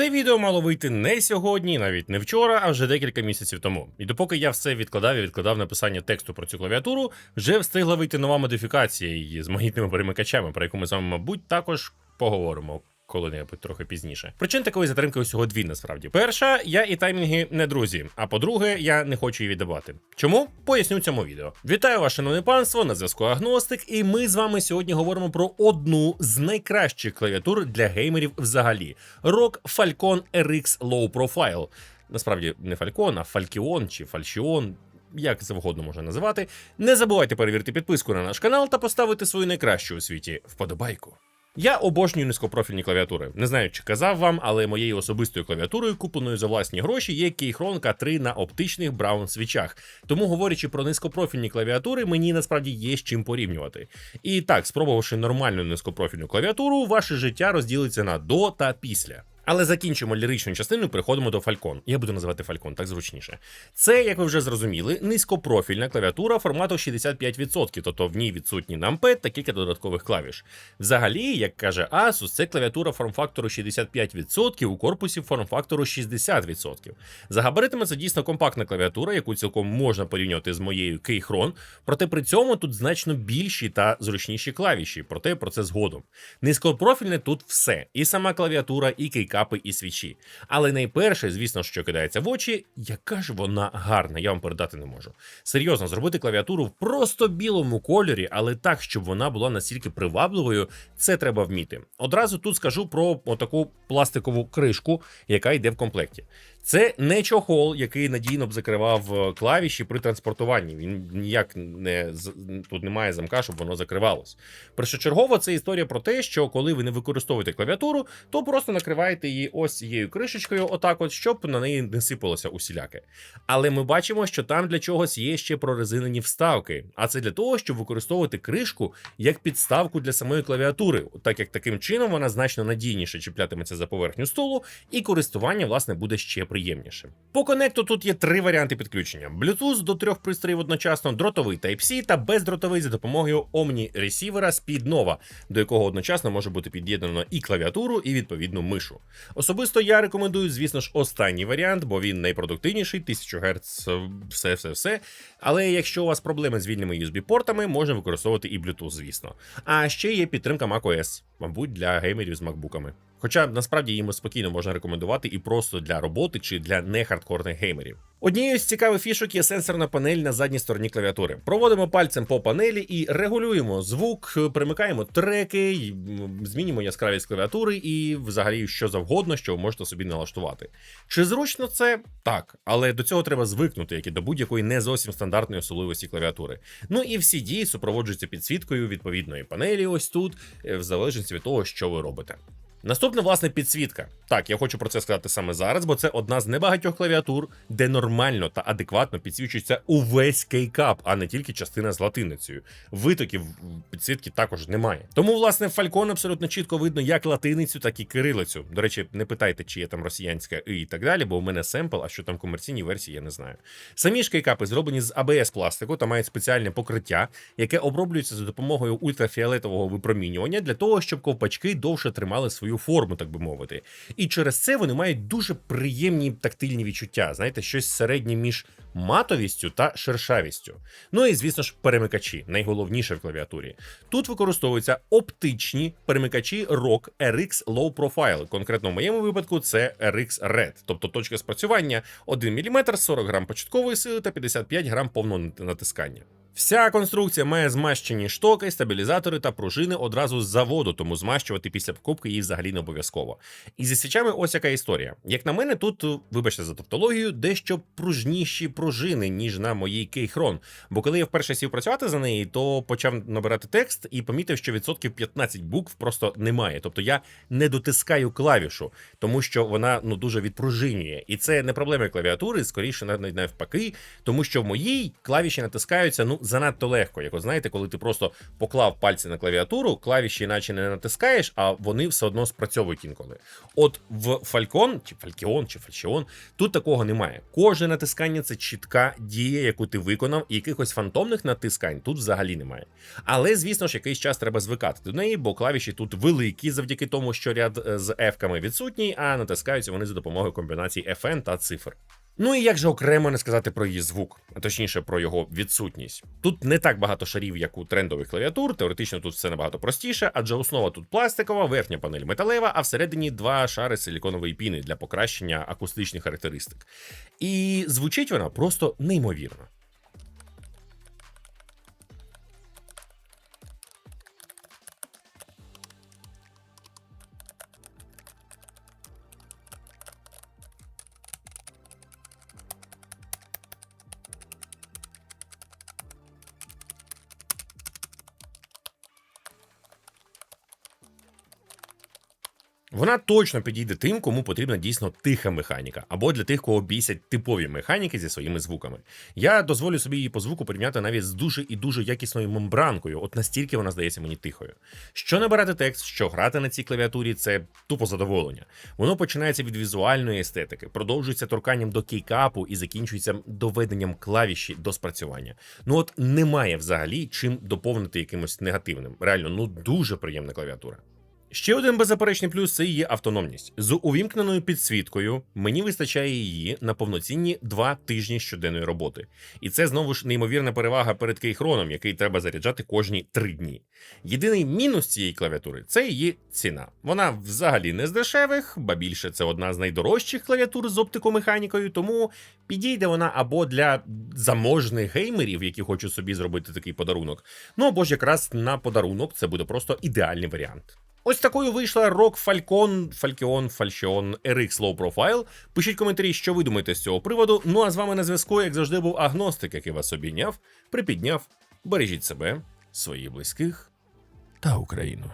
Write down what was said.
Це відео мало вийти не сьогодні, навіть не вчора, а вже декілька місяців тому. І допоки я все відкладав і відкладав написання тексту про цю клавіатуру, вже встигла вийти нова модифікація її з магнітними перемикачами, про яку ми з вами, мабуть, також поговоримо. Коли-небудь трохи пізніше. Причин такої затримки усього дві насправді. Перша, я і таймінги не друзі. А по-друге, я не хочу її віддавати. Чому? Поясню цьому відео. Вітаю ваше шановне панство, на зв'язку Агностик, і ми з вами сьогодні говоримо про одну з найкращих клавіатур для геймерів взагалі: ROG Falcon RX Low Profile. Насправді не Falcon, а Falcon чи Falchion. Як завгодно можна називати. Не забувайте перевірити підписку на наш канал та поставити свою найкращу у світі вподобайку. Я обожнюю низькопрофільні клавіатури. Не знаю, чи казав вам, але моєю особистою клавіатурою, купленою за власні гроші, є Keychron K3 на оптичних браун свічах. Тому, говорячи про низькопрофільні клавіатури, мені насправді є з чим порівнювати. І так, спробувавши нормальну низькопрофільну клавіатуру, ваше життя розділиться на до та після. Але закінчимо ліричну частину, переходимо до Falcon. Я буду називати Falcon, так зручніше. Це, як ви вже зрозуміли, низькопрофільна клавіатура формату 65%, тобто в ній відсутні нампед та кілька додаткових клавіш. Взагалі, як каже Asus, це клавіатура форм-фактору 65% у корпусі форм-фактору 60%. За габаритами це дійсно компактна клавіатура, яку цілком можна порівнювати з моєю Keychron, проте при цьому тут значно більші та зручніші клавіші, проте про це згодом. Низькопрофільне тут все, і сама клавіатура, і кейкапи, і свічі. Але найперше, звісно, що кидається в очі, яка ж вона гарна, я вам передати не можу. Серйозно, зробити клавіатуру в просто білому кольорі, але так, щоб вона була настільки привабливою, це треба вміти. Одразу тут скажу про отаку пластикову кришку, яка йде в комплекті. Це не чохол, який надійно б закривав е, клавіші при транспортуванні. Він ніяк не тут немає замка, щоб воно закривалось. Першочергово це історія про те, що коли ви не використовуєте клавіатуру, то просто накриваєте її ось цією кришечкою, отак, от, щоб на неї не сипалося усіляке. Але ми бачимо, що там для чогось є ще прорезинені вставки. А це для того, щоб використовувати кришку як підставку для самої клавіатури, так як таким чином вона значно надійніше чіплятиметься за поверхню столу, і користування, власне, буде ще приємнішим. По конекту тут є три варіанти підключення: Bluetooth до трьох пристроїв одночасно, дротовий Type-C та бездротовий за допомогою Omni ресівера Speed Nova, до якого одночасно може бути під'єднано і клавіатуру, і відповідну мишу. Особисто я рекомендую, звісно ж, останній варіант, бо він найпродуктивніший, 1000 Гц, все, все, все. Але якщо у вас проблеми з вільними USB-портами, можна використовувати і Bluetooth, звісно. А ще є підтримка macOS, мабуть, для геймерів з макбуками. Хоча насправді їм спокійно можна рекомендувати і просто для роботи чи для нехардкорних геймерів. Однією з цікавих фішок є сенсорна панель на задній стороні клавіатури. Проводимо пальцем по панелі і регулюємо звук, примикаємо треки, змінюємо яскравість клавіатури і взагалі що завгодно, що ви можете собі налаштувати. Чи зручно це? Так, але до цього треба звикнути, як і до будь-якої не зовсім стандартної особливості клавіатури. Ну і всі дії супроводжуються підсвіткою відповідної панелі, ось тут, е, в залежності від того, що ви робите. Наступне, власне, підсвітка. Так, я хочу про це сказати саме зараз, бо це одна з небагатьох клавіатур, де нормально та адекватно підсвічується увесь кейкап, а не тільки частина з латиницею. Витоків підсвітки також немає. Тому, власне, Falcon абсолютно чітко видно як латиницю, так і кирилицю. До речі, не питайте, чи є там росіянська і так далі, бо у мене семпл, а що там в комерційній версії, я не знаю. Самі ж кейкапи зроблені з ABS пластику та мають спеціальне покриття, яке оброблюється за допомогою ультрафіолетового випромінювання для того, щоб ковпачки довше тримали свою форму, так би мовити. І через це вони мають дуже приємні тактильні відчуття. Знаєте, щось середнє між матовістю та шершавістю. Ну і звісно ж, перемикачі, найголовніше в клавіатурі. Тут використовуються оптичні перемикачі ROG RX Low Profile. Конкретно в моєму випадку це RX Red, тобто точка спрацювання 1 мм, 40 грам початкової сили та 55 грам повного натискання. Вся конструкція має змащені штоки, стабілізатори та пружини одразу з заводу, тому змащувати після покупки її взагалі не обов'язково. І зі свічами ось яка історія. Як на мене, тут, вибачте за тавтологію, дещо пружніші пружини, ніж на моїй Кейхрон. Бо коли я вперше сів працювати за неї, то почав набирати текст і помітив, що відсотків 15 букв просто немає. Тобто я не дотискаю клавішу, тому що вона ну дуже відпружинює. І це не проблема клавіатури, скоріше навпаки, тому що в моїй клавіші натискаються ну занадто легко. Як от знаєте, коли ти просто поклав пальці на клавіатуру, клавіші наче не натискаєш, а вони все одно спрацьовують інколи. От в Falcon, чи Falcon, чи Falchion, тут такого немає. Кожне натискання це чітка дія, яку ти виконав, і якихось фантомних натискань тут взагалі немає. Але, звісно ж, якийсь час треба звикати до неї, бо клавіші тут великі, завдяки тому, що ряд е, з F-ками відсутній, а натискаються вони за допомогою комбінацій FN та цифр. Ну і як же окремо не сказати про її звук, а точніше про його відсутність. Тут не так багато шарів, як у трендових клавіатур. Теоретично тут все набагато простіше, адже основа тут пластикова, верхня панель металева, а всередині два шари силіконової піни для покращення акустичних характеристик. І звучить вона просто неймовірно. Вона точно підійде тим, кому потрібна дійсно тиха механіка, або для тих, кого бісять типові механіки зі своїми звуками. Я дозволю собі її по звуку порівняти навіть з дуже і дуже якісною мембранкою, от настільки вона здається мені тихою. Що набирати текст, що грати на цій клавіатурі, це тупо задоволення. Воно починається від візуальної естетики, продовжується торканням до кейкапу і закінчується доведенням клавіші до спрацювання. Ну от немає взагалі чим доповнити якимось негативним. Реально, ну дуже приємна клавіатура. Ще один беззаперечний плюс це її автономність. З увімкненою підсвіткою мені вистачає її на повноцінні два тижні щоденної роботи. І це знову ж неймовірна перевага перед кейхроном, який треба заряджати кожні три дні. Єдиний мінус цієї клавіатури це її ціна. Вона взагалі не з дешевих, ба більше це одна з найдорожчих клавіатур з оптикомеханікою, тому підійде вона або для заможних геймерів, які хочуть собі зробити такий подарунок. Ну або ж якраз на подарунок це буде просто ідеальний варіант. Ось такою вийшла Rock Falcon, Falcon, Falchion RX Low Profile. Пишіть коментарі, що ви думаєте з цього приводу. Ну а з вами на зв'язку, як завжди, був агностик, який вас обійняв, припідняв. Бережіть себе, своїх близьких та Україну.